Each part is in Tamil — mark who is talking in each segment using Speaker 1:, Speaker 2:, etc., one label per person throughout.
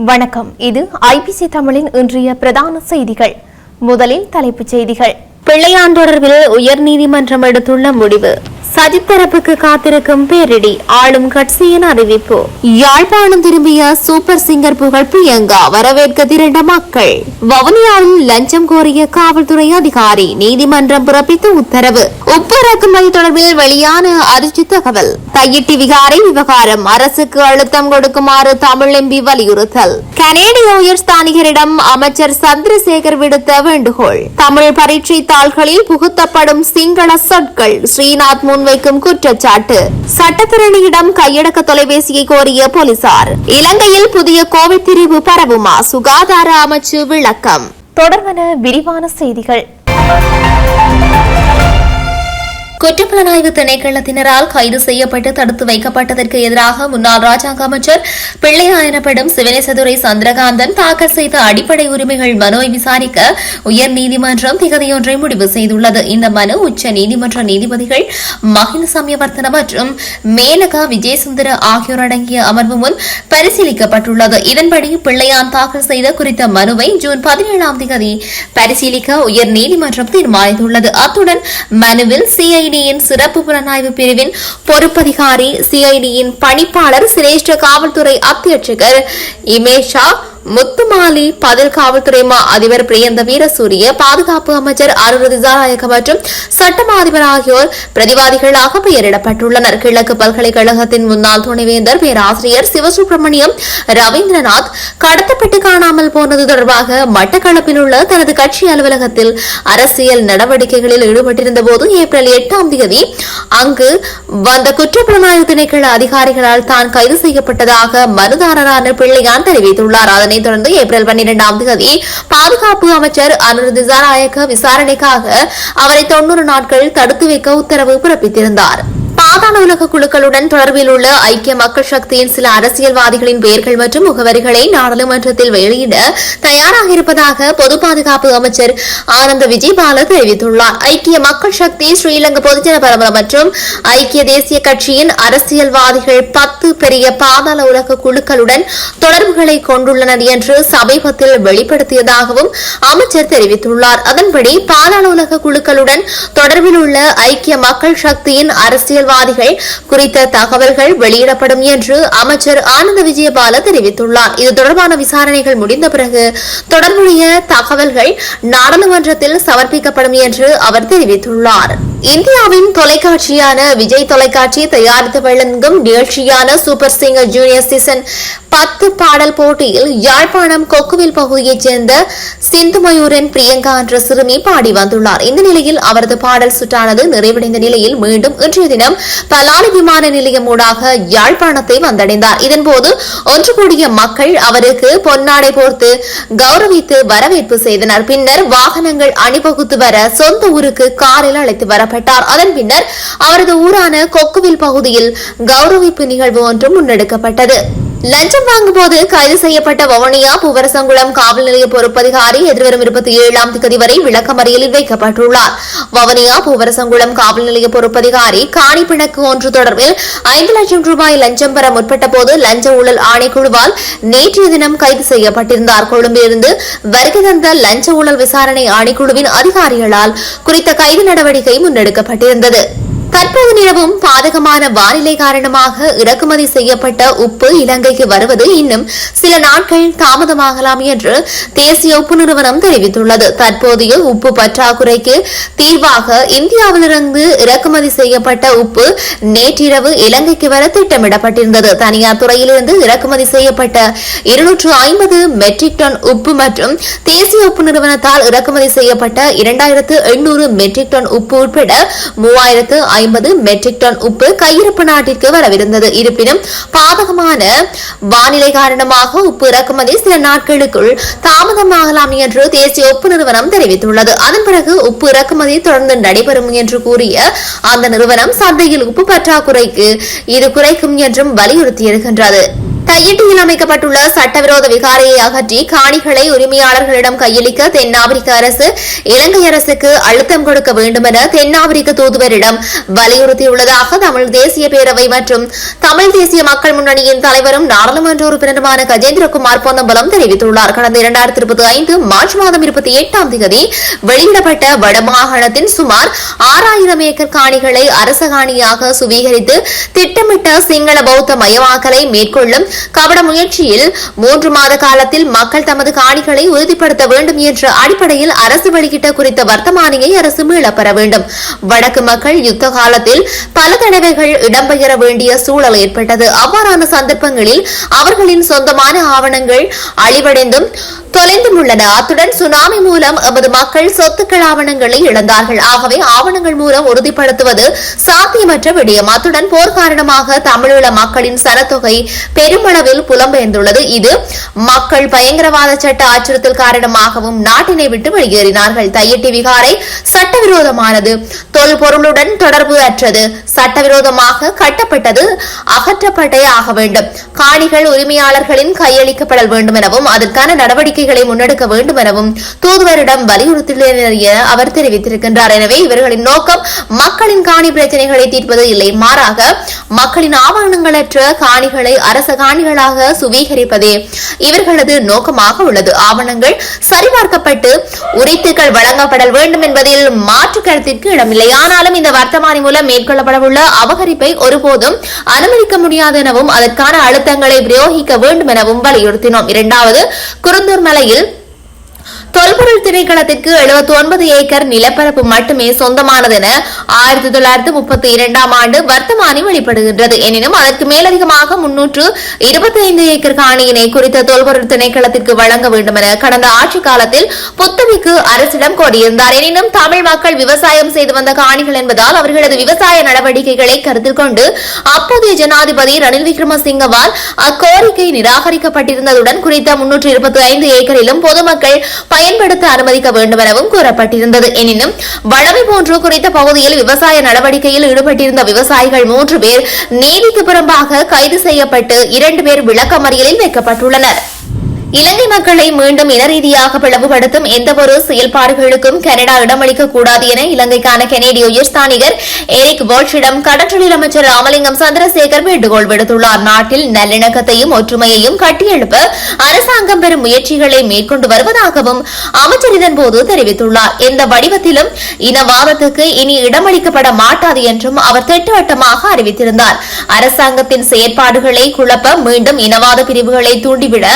Speaker 1: வணக்கம். இது ஐபிசி தமிழின் இன்றைய பிரதான செய்திகள். முதலில் தலைப்புச் செய்திகள். பிள்ளையான் தொடர்பில் உயர்நீதிமன்றம் எடுத்துள்ள முடிவு. சஜித் தரப்புக்கு காத்திருக்கும் பேரிடி. ஆளும் கட்சியின் அறிவிப்பு. யாழ்ப்பாணம் திரும்பிய சூப்பர் சிங்கர் புகழ் பிரியங்கா வரவேற்க திரண்ட மக்கள். வவுனியாவில் லஞ்சம் கோரிய காவல்துறை அதிகாரி நீதிமன்றம் பிறப்பித்த உத்தரவு. உப்பு இறக்குமதி தொடர்பில் வெளியான அதிர்ச்சி தகவல். தையிட்டி விகாரை விவகாரம். அரசுக்கு அழுத்தம் கொடுக்குமாறு தமிழ் எம்பி வலியுறுத்தல். கனேடிய உயர்ஸ்தானிகரிடம் அமைச்சர் சந்திரசேகர் விடுத்த வேண்டுகோள். தமிழ் பரீட்சை தாள்களில் புகுத்தப்படும் சிங்கள சொற்கள் ஸ்ரீநாத் முன்வைக்கும் குற்றச்சாட்டு. சட்டத்தரணியிடம் கையடக்க தொலைபேசியை கோரிய போலீசார். இலங்கையில் புதிய கோவிட் திரிவு பரவுமா? சுகாதார அமைச்சு விளக்கம். தொடர்பான விரிவான செய்திகள். குற்றப்புலனாய்வு திணைக்களத்தினரால் கைது செய்யப்பட்டு தடுத்து வைக்கப்பட்டதற்கு எதிராக முன்னாள் ராஜாங்க அமைச்சர் பிள்ளையா எனப்படும் சிவனேசதுரை சந்திரகாந்தன் தாக்கல் செய்த அடிப்படை உரிமைகள் மனுவை விசாரிக்க உயர்நீதிமன்றம் திகதியொன்றை முடிவு செய்துள்ளது. இந்த மனு உச்ச நீதிமன்ற நீதிபதிகள் மகிந்த சமயவர்த்தன மற்றும் மேலகா விஜயசுந்தர ஆகியோர் அடங்கிய அமர்வு முன் பரிசீலிக்கப்பட்டுள்ளது. இதன்படி பிள்ளையான் தாக்கல் செய்த குறித்த மனுவை ஜூன் பதினேழாம் தேதி பரிசீலிக்க உயர்நீதிமன்றம் தீர்மானித்துள்ளது. அத்துடன் மனுவில் சிஐடி சிஐடியின் சிறப்பு புலனாய்வு பிரிவின் பொறுப்பதிகாரி சிஐடியின் பணிப்பாளர் சிரேஷ்ட காவல்துறை அத்தியட்சகர் இமேஷா முத்துமாலி பதில் காவல்துறை மா அதிபர் பிரியந்த வீரசூரிய பாதுகாப்பு அமைச்சர் அருள் திசாநாயகம் மற்றும் சட்டம் அதிபர் ஆகியோர் பிரதிவாதிகளாக பெயரிடப்பட்டுள்ளனர். கிழக்கு பல்கலைக்கழகத்தின் முன்னாள் துணைவேந்தர் பேராசிரியர் சிவசுப்பிரமணியம் ரவீந்திரநாத் கடத்தப்பட்டு காணாமல் போனது தொடர்பாக மட்டக்களப்பில் உள்ள தனது கட்சி அலுவலகத்தில் அரசியல் நடவடிக்கைகளில் ஈடுபட்டிருந்த போது ஏப்ரல் எட்டாம் தேதி அங்கு வந்த குற்றப்புலனாய்வு திணைக்கள அதிகாரிகளால் தான் கைது செய்யப்பட்டதாக மனுதாரரான பிள்ளையான் தெரிவித்துள்ளார். அதனைத் தொடர்ந்து ஏப்ரல் பன்னிரெண்டாம் தேதி பாதுகாப்பு அமைச்சர் அனுர் திசாநாயக்க விசாரணைக்காக அவரை தொன்னூறு நாட்கள் தடுத்து வைக்க உத்தரவு பிறப்பித்திருந்தார். பாதாள உலக குழுக்களுடன் தொடர்பில் உள்ள ஐக்கிய மக்கள் சக்தியின் சில அரசியல்வாதிகளின் பெயர்கள் மற்றும் முகவரிகளை நாடாளுமன்றத்தில் வெளியிட தயாராக இருப்பதாக பொது பாதுகாப்பு அமைச்சர் ஆனந்த விஜயபால தெரிவித்துள்ளார். ஐக்கிய மக்கள் சக்தி ஸ்ரீலங்கா பொதுஜன பரம்பரை மற்றும் ஐக்கிய தேசிய கட்சியின் அரசியல்வாதிகள் பத்து பெரிய பாதாள உலக குழுக்களுடன் தொடர்புகளை கொண்டுள்ளனர் என்று சமீபத்தில் வெளிப்படுத்தியதாகவும் அமைச்சர் தெரிவித்துள்ளார். அதன்படி பாதாள உலக குழுக்களுடன் தொடர்பில் உள்ள ஐக்கிய மக்கள் சக்தியின் அரசியல்வாதி அரசியல்வாதிகள் குறித்த தகவல்கள் வெளியிடப்படும் என்று அமைச்சர் ஆனந்த விஜயபால தெரிவித்துள்ளார். இது தொடர்பான விசாரணைகள் முடிந்த பிறகு தொடர்புடைய தகவல்கள் நாடாளுமன்றத்தில் சமர்ப்பிக்கப்படும் என்று அவர் தெரிவித்துள்ளார். இந்தியாவின் தொலைக்காட்சியான விஜய் தொலைக்காட்சி தயாரித்து வழங்கும் நிகழ்ச்சியான சூப்பர் சிங்கர் ஜூனியர் சீசன் பத்து பாடல் போட்டியில் யாழ்ப்பாணம் கொக்குவில் பகுதியைச் சேர்ந்த சிந்து மயூரன் பிரியங்கா என்ற சிறுமி பாடி வந்துள்ளார். இந்த நிலையில் அவரது பாடல் சுற்றானது நிறைவடைந்த நிலையில் மீண்டும் இன்றைய தினம் பலாலி விமான நிலையம் ஊடாக யாழ்ப்பாணத்தை வந்தடைந்தார். இதன்போது ஒன்று கூடிய மக்கள் அவருக்கு பொன்னாடை போர்த்து கௌரவித்து வரவேற்பு செய்தனர். பின்னர் வாகனங்கள் அணிவகுத்து வர சொந்த ஊருக்கு காரில் அழைத்து வரப்பட்டார். அதன் பின்னர் அவரது ஊரான கொக்குவில் பகுதியில் கௌரவிப்பு நிகழ்வு ஒன்றும் முன்னெடுக்கப்பட்டது. லஞ்சம் வாங்கும்போது கைது செய்யப்பட்ட வவுனியா பூவரசங்குளம் காவல் நிலைய பொறுப்பதிகாரி எதிர்வரும் இருபத்தி ஏழாம் தேதி வரை விளக்கமறியலில் வைக்கப்பட்டுள்ளார். வவுனியா பூவரசங்குளம் காவல் நிலைய பொறுப்பதிகாரி காணி பிணக்கு ஒன்று தொடர்பில் ஐந்து லட்சம் ரூபாய் லஞ்சம் பெற முற்பட்ட போது லஞ்ச ஊழல் ஆணைக்குழுவால் நேற்றைய தினம் கைது செய்யப்பட்டிருந்தார். கொழும்பிலிருந்து வருகை தந்த லஞ்ச ஊழல் விசாரணை ஆணைக்குழுவின் அதிகாரிகளால் குறித்த கைது நடவடிக்கை முன்னெடுக்கப்பட்டிருந்தது. தற்போது நிலவும் பாதகமான வானிலை காரணமாக இறக்குமதி செய்யப்பட்ட உப்பு இலங்கைக்கு வருவது இன்னும் சில நாட்கள் தாமதமாகலாம் என்று தேசிய உப்பு நிறுவனம் தெரிவித்துள்ளது. தற்போதைய உப்பு பற்றாக்குறைக்கு தீர்வாக இந்தியாவிலிருந்து இறக்குமதி செய்யப்பட்ட உப்பு நேற்றிரவு இலங்கைக்கு வர திட்டமிடப்பட்டிருந்தது. தனியார் துறையிலிருந்து இறக்குமதி செய்யப்பட்ட இருநூற்று ஐம்பது மெட்ரிக் டன் உப்பு மற்றும் தேசிய உப்பு நிறுவனத்தால் இறக்குமதி செய்யப்பட்ட இரண்டாயிரத்து எண்ணூறு மெட்ரிக் டன் உப்பு உட்பட மூவாயிரத்து ஐம்பது மெட்ரிக் டன் உப்பு கையிருப்பு நாட்டிற்கு வரவிருந்தது. இருப்பினும் பாதகமான வானிலை காரணமாக உப்பு இறக்குமதி சில நாட்களுக்குள் தாமதமாகலாம் என்று தேசிய உப்பு நிறுவனம் தெரிவித்துள்ளது. அதன் பிறகு உப்பு இறக்குமதி தொடர்ந்து நடைபெறும் என்று கூறிய அந்த நிறுவனம் சந்தையில் உப்பு பற்றாக்குறைக்கு இது குறைக்கும் என்றும் வலியுறுத்தியிருக்கின்றது. டையட்டியில் அமைக்கப்பட்டுள்ள சட்டவிரோத விகாரையை அகற்றி காணிகளை உரிமையாளர்களிடம் கையளிக்க தென்னாப்பிரிக்க அரசு இலங்கை அரசுக்கு அழுத்தம் கொடுக்க வேண்டும் என தென்னாப்பிரிக்க தூதுவரிடம் வலியுறுத்தியுள்ளதாக தமிழ் தேசிய பேரவை மற்றும் தமிழ் தேசிய மக்கள் முன்னணியின் தலைவரும் நாடாளுமன்ற உறுப்பினருமான கஜேந்திரகுமார் பொன்னம்பலம் தெரிவித்துள்ளார். கடந்த இரண்டாயிரத்தி இருபத்தி ஐந்து மார்ச் மாதம் இருபத்தி எட்டாம் தேதி வெளியிடப்பட்ட வடமாகாணத்தின் சுமார் ஆறாயிரம் ஏக்கர் காணிகளை அரச காணியாக சுவீகரித்து திட்டமிட்ட சிங்கள பௌத்த மயமாக்கலை மேற்கொள்ளும் கபட முயற்சியில் மூன்று மாத காலத்தில் மக்கள் தமது காணிகளை உறுதிப்படுத்த வேண்டும் என்ற அடிப்படையில் அரசு வெளியிட்ட குறித்த வர்த்தமானியை அரசு மீளப்பெற வேண்டும். வடக்கு மக்கள் யுத்த காலத்தில் பல தடவைகள் இடம்பெயர வேண்டிய சூழல் ஏற்பட்டது. அவ்வாறான சந்தர்ப்பங்களில் அவர்களின் சொந்தமான ஆவணங்கள் அழிவடைந்தும் தொலைந்தும் உள்ளன அத்துடன் சுனாமி மூலம் எமது மக்கள் சொத்துக்கள் ஆவணங்களை இழந்தார்கள். ஆகவே ஆவணங்கள் மூலம் உறுதிப்படுத்துவது சாத்தியமற்ற விடயம். அத்துடன் போர் காரணமாக தமிழீழ மக்களின் சனத்தொகை பெரும் பெருமளவில் புலம்பெயர்ந்துள்ளது. இது மக்கள் பயங்கரவாத சட்ட அச்சுறுத்தல் காரணமாகவும் நாட்டினை விட்டு வெளியேறினார்கள். தையிட்டி விகாரை சட்டவிரோதமானது. தொல்பொருளுடன் தொடர்பு அற்றது சட்டவிரோதமாக கட்டப்பட்டது அகற்றப்பட்டே ஆக வேண்டும். காணிகள் உரிமையாளர்களின் கையளிக்கப்பட வேண்டும் எனவும் அதற்கான நடவடிக்கைகளை முன்னெடுக்க வேண்டும் எனவும் தூதுவரிடம் வலியுறுத்தினர் என அவர் தெரிவித்திருக்கின்றார். எனவே இவர்களின் நோக்கம் மக்களின் காணி பிரச்சனைகளை தீர்ப்பது இல்லை. மாறாக மக்களின் ஆவணங்களற்ற காணிகளை அரச காணி பயணிகளாக சுவீகரிப்பதே இவர்களது நோக்கமாக உள்ளது. ஆவணங்கள் சரிபார்க்கப்பட்டு உரித்துக்கள் வழங்கப்பட வேண்டும் என்பதில் மாற்று கருத்திற்கு இடமில்லை. ஆனாலும் இந்த வர்த்தமானி மூலம் மேற்கொள்ளப்படவுள்ள அபகரிப்பை ஒருபோதும் அனுமதிக்க முடியாது எனவும் அதற்கான அழுத்தங்களை பிரயோகிக்க வேண்டும் எனவும் வலியுறுத்தினோம். இரண்டாவது குருந்தூர் மலையில் தொல்பொருள் திணைக்களத்திற்கு எழுபத்தி ஒன்பது ஏக்கர் நிலப்பரப்பு மட்டுமே சொந்தமானது என ஆயிரத்தி தொள்ளாயிரத்தி முப்பத்தி இரண்டாம் ஆண்டு வர்த்தமானி வெளிப்படுகின்றது. எனினும் அதற்கு மேலதிகமாக முன்னூற்று இருபத்தி ஐந்து ஏக்கர் காணியினை குறித்த தொல்பொருள் திணைக்களத்திற்கு வழங்க வேண்டும் என கடந்த ஆட்சி காலத்தில் புத்தவிக்கு அரசிடம் கோரியிருந்தார். எனினும் தமிழ் மக்கள் விவசாயம் செய்து வந்த காணிகள் என்பதால் அவர்களது விவசாய நடவடிக்கைகளை கருத்தில் கொண்டு அப்போதைய ஜனாதிபதி ரணில் விக்ரமசிங்கவால் அக்கோரிக்கை நிராகரிக்கப்பட்டிருந்ததுடன் குறித்த முன்னூற்று இருபத்தி ஐந்து ஏக்கரிலும் பொதுமக்கள் பயன்படுத்த அனுமதிக்க வேண்டும் எனவும் கூறப்பட்டிருந்தது. எனினும் வளமை போன்று குறித்த பகுதியில் விவசாய நடவடிக்கையில் ஈடுபட்டிருந்த விவசாயிகள் மூன்று பேர் நீதிக்கு புறம்பாக கைது செய்யப்பட்டு இரண்டு பேர் விளக்கமறியலில் வைக்கப்பட்டுள்ளனர். இலங்கை மக்களை மீண்டும் இன ரீதியாக பிளவுபடுத்தும் எந்தவொரு செயல்பாடுகளுக்கும் கனடா இடமளிக்க கூடாது என இலங்கைக்கான கெனடிய உயர்ஸ்தானிகர் எரிக் வால்ஷிடம் கடற்றொழில் அமைச்சர் ராமலிங்கம் சந்திரசேகர் வேண்டுகோள் விடுத்துள்ளார். நாட்டில் நல்லிணக்கத்தையும் ஒற்றுமையையும் கட்டியெழுப்ப அரசாங்கம் பெறும் முயற்சிகளை மேற்கொண்டு வருவதாகவும் அமைச்சர் இதன்போது தெரிவித்துள்ளார். எந்த வடிவத்திலும் இனவாதத்துக்கு இனி இடமளிக்கப்பட மாட்டாது என்றும் அவர் திட்டவட்டமாக அறிவித்திருந்தார். அரசாங்கத்தின் செயற்பாடுகளை குழப்ப மீண்டும் இனவாத பிரிவுகளை தூண்டிவிட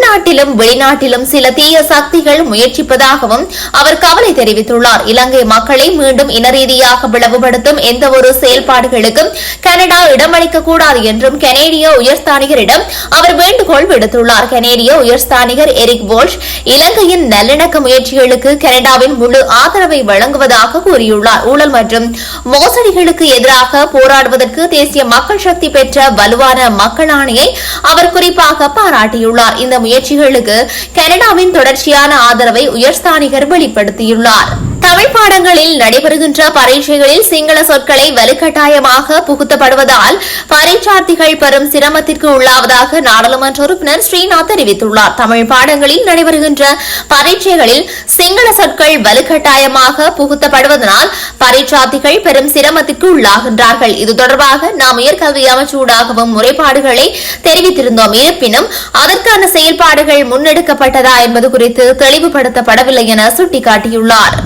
Speaker 1: உள்நாட்டிலும் வெளிநாட்டிலும் சில தீய சக்திகள் முயற்சிப்பதாகவும் அவர் கவலை தெரிவித்துள்ளார். இலங்கை மக்களை மீண்டும் இனரீதியாக பிளவுபடுத்தும் எந்தவொரு செயல்பாடுகளுக்கும் கனடா இடமளிக்க கூடாது என்றும் கனேடிய உயர்ஸ்தானிகரிடம் அவர் வேண்டுகோள் விடுத்துள்ளார். கனேடிய உயர்ஸ்தானிகர் எரிக் போல்ஷ் இலங்கையின் நல்லிணக்க முயற்சிகளுக்கு கனடாவின் முழு ஆதரவை வழங்குவதாக கூறியுள்ளார். ஊழல் மற்றும் மோசடிகளுக்கு எதிராக போராடுவதற்கு தேசிய மக்கள் சக்தி பெற்ற வலுவான மக்கள் ஆணையை அவர் குறிப்பாக பாராட்டியுள்ளார். இந்த முயற்சிகளுக்கு கனடாவின் தொடர்ச்சியான ஆதரவை உயர்ஸ்தானிகர் வெளிப்படுத்தியுள்ளார். தமிழ் பாடங்களில் நடைபெறுகின்ற பரீட்சைகளில் சிங்கள சொற்களை வலுக்கட்டாயமாக புகுத்தப்படுவதால் பரீட்சார்த்திகள் பெரும் சிரமத்திற்கு உள்ளாவதாக நாடாளுமன்ற உறுப்பினர் ஸ்ரீநாத் தெரிவித்துள்ளார். தமிழ் பாடங்களில் நடைபெறுகின்ற பரீட்சைகளில் சிங்கள சொற்கள் வலுக்கட்டாயமாக புகுத்தப்படுவதனால் பரீட்சார்த்திகள் பெரும் சிரமத்திற்கு உள்ளாகின்றார்கள். இது தொடர்பாக நாம் உயர்கல்வி அமைச்சூடாகவும் முறைப்பாடுகளை தெரிவித்திருந்தோம். இருப்பினும் அதற்கான செயல்பாடுகள் முன்னெடுக்கப்பட்டதா என்பது குறித்து தெளிவுபடுத்தப்படவில்லை என சுட்டிக்காட்டியுள்ளார்.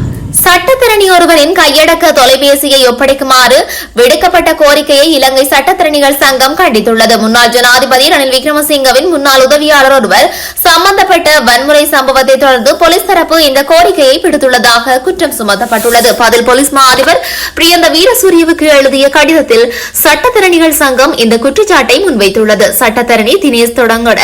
Speaker 1: சட்டத்திரணி ஒருவரின் கையடக்க தொலைபேசியை ஒப்படைக்குமாறு விடுக்கப்பட்ட கோரிக்கையை இலங்கை சட்டத்திறனிகள் சங்கம் கண்டித்துள்ளது. முன்னாள் ஜனாதிபதி ரணில் விக்ரமசிங்கவின் முன்னாள் உதவியாளர் ஒருவர் சம்பந்தப்பட்ட வன்முறை சம்பவத்தை தொடர்ந்து போலீஸ் தரப்பு இந்த கோரிக்கையை விடுத்துள்ளதாக குற்றம் சுமத்தப்பட்டுள்ளது. பதில் போலீஸ் மா அதிபர் பிரியந்த வீரசூரியவுக்கு எழுதிய கடிதத்தில் சட்டத்திறனிகள் சங்கம் இந்த குற்றச்சாட்டை முன்வைத்துள்ளது. சட்டத்திறனி தினேஷ் தொடங்கட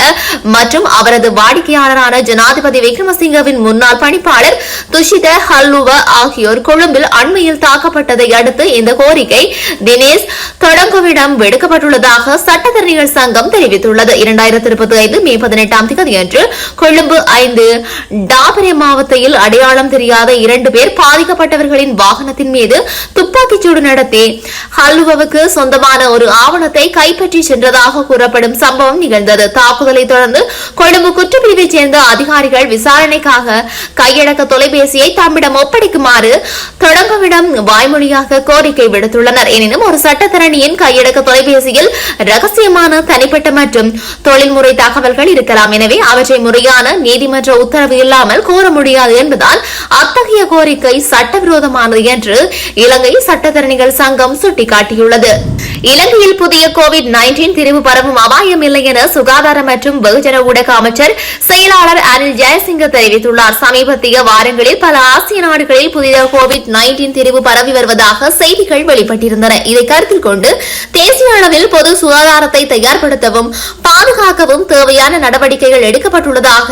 Speaker 1: மற்றும் அவரது வாடிக்கையாளரான ஜனாதிபதி விக்ரமசிங்கவின் முன்னாள் பணிப்பாளர் துஷித ஹல்லுவா ஆகியோர் கொழும்பில் அண்மையில் தாக்கப்பட்டதை அடுத்து இந்த கோரிக்கை தினேஷ் தொடங்குவிடம் விடுக்கப்பட்டுள்ளதாக சட்டத்தரணிகள் சங்கம் தெரிவித்துள்ளது. இரண்டாயிரத்தி இருபத்தி ஐந்து மே பதினெட்டாம் தேதியன்று கொழும்பு ஐந்து டாபரே மாவட்டத்தில் அடையாளம் தெரியாத இரண்டு பேர் பாதிக்கப்பட்டவர்களின் வாகனத்தின் மீது துப்பாக்கிச்சூடு நடத்தி ஹல்லுவாவுக்கு சொந்தமான ஒரு ஆவணத்தை கைப்பற்றி சென்றதாக கூறப்படும் சம்பவம் நிகழ்ந்தது. தாக்குதலை தொடர்ந்து கொழும்பு குற்றப்பிரிவைச் சேர்ந்த அதிகாரிகள் விசாரணைக்காக கையடக்க தொலைபேசியை தம்மிடம் ஒப்படைக்குமாறு தொடங்கவிடம் வாய்மொழியாக கோரிக்கை விடுத்துள்ளனர். எனினும் ஒரு சட்டத்தரணியின் கையடக்க தொலைபேசியில் ரகசியமான தனிப்பட்ட மற்றும் தொழில்முறை தகவல்கள் இருக்கலாம். எனவே அவற்றை முறையான நீதிமன்ற உத்தரவு இல்லாமல் கோர முடியாது என்பதால் அத்தகைய கோரிக்கை சட்டவிரோதமானது என்று இலங்கை சட்டத்தரணிகள் சங்கம் சுட்டிக்காட்டியுள்ளது. இலங்கையில் புதிய கோவிட் நைன்டீன் திரிவு பரவும் அபாயம் இல்லை என சுகாதார மற்றும் வெகுஜன ஊடக அமைச்சர் செயலாளர் அனில் ஜெயசிங்க தெரிவித்துள்ளார். சமீபத்திய வாரங்களில் பல ஆசிய நாடுகள் நாடுகளில் புதிதாக கோவிட் நைன்டீன் தெரிவு பரவி வருவதாக செய்திகள் வெளிப்பட்டிருந்தன. இதை கருத்தில் கொண்டு தேசிய அளவில் பொது சுகாதாரத்தை தயார்படுத்தவும் பாதுகாக்கவும் தேவையான நடவடிக்கைகள் எடுக்கப்பட்டுள்ளதாக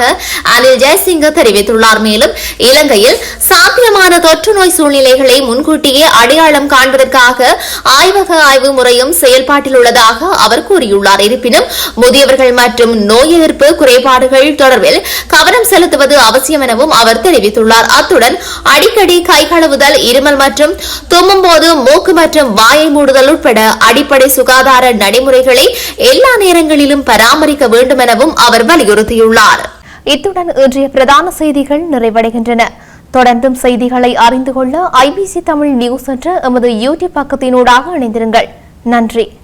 Speaker 1: அனில் ஜெயசிங்க தெரிவித்துள்ளார். மேலும் இலங்கையில் சாத்தியமான தொற்று நோய் சூழ்நிலைகளை முன்கூட்டியே அடையாளம் காண்பதற்காக ஆய்வக ஆய்வு முறையும் செயல்பாட்டில் உள்ளதாக அவர் கூறியுள்ளார். இருப்பினும் முதியவர்கள் மற்றும் நோய் எதிர்ப்பு குறைபாடுகள் தொடர்பில் கவனம் செலுத்துவது அவசியம் எனவும் அவர் தெரிவித்துள்ளார். அத்துடன் அடி அடிக்கடி கை கழுவுதல் இருமல் மற்றும் தும்மும் போது மூக்கு மற்றும் வாயை மூடுதல் உட்பட அடிப்படை சுகாதார நடைமுறைகளை எல்லா நேரங்களிலும் பராமரிக்க வேண்டும் எனவும் அவர் வலியுறுத்தியுள்ளார்.
Speaker 2: இத்துடன் இன்றைய பிரதான செய்திகள் நிறைவடைகின்றன. தொடர்ந்தும் செய்திகளை அறிந்து கொள்ள ஐபிசி தமிழ் நியூஸ் என்ற எமது யூடியூப் பக்கத்தினூடாக இணைந்திருங்கள். நன்றி.